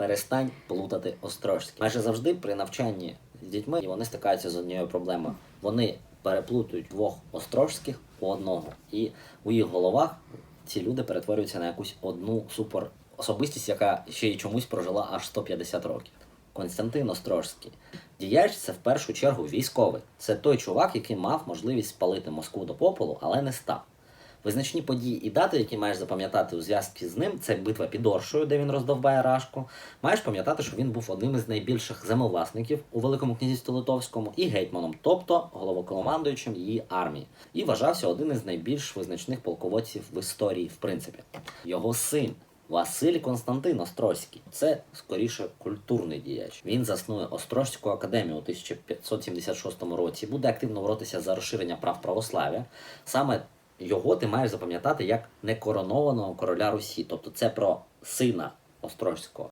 перестань плутати острожські. Майже завжди при навчанні з дітьми вони стикаються з однією проблемою. Вони переплутують двох острожських у одного. І у їх головах ці люди перетворюються на якусь одну супер особистість, яка ще й чомусь прожила аж 150 років. Константин Острожський. Діяч це в першу чергу військовий. Це той чувак, який мав можливість спалити Москву до попелу, але не став. Визначні події і дати, які маєш запам'ятати у зв'язку з ним, це битва під Оршою, де він роздовбає Рашку. Маєш пам'ятати, що він був одним із найбільших землевласників у Великому князівстві Литовському і гетьманом, тобто головокомандуючим її армії, і вважався один із найбільш визначних полководців в історії, в принципі. Його син. Василь Константин Острозький це скоріше культурний діяч. Він заснує Острозьку академію у 1576 році. Буде активно боротися за розширення прав православ'я. Саме його ти маєш запам'ятати як некоронованого короля Русі. Тобто це про сина Острозького.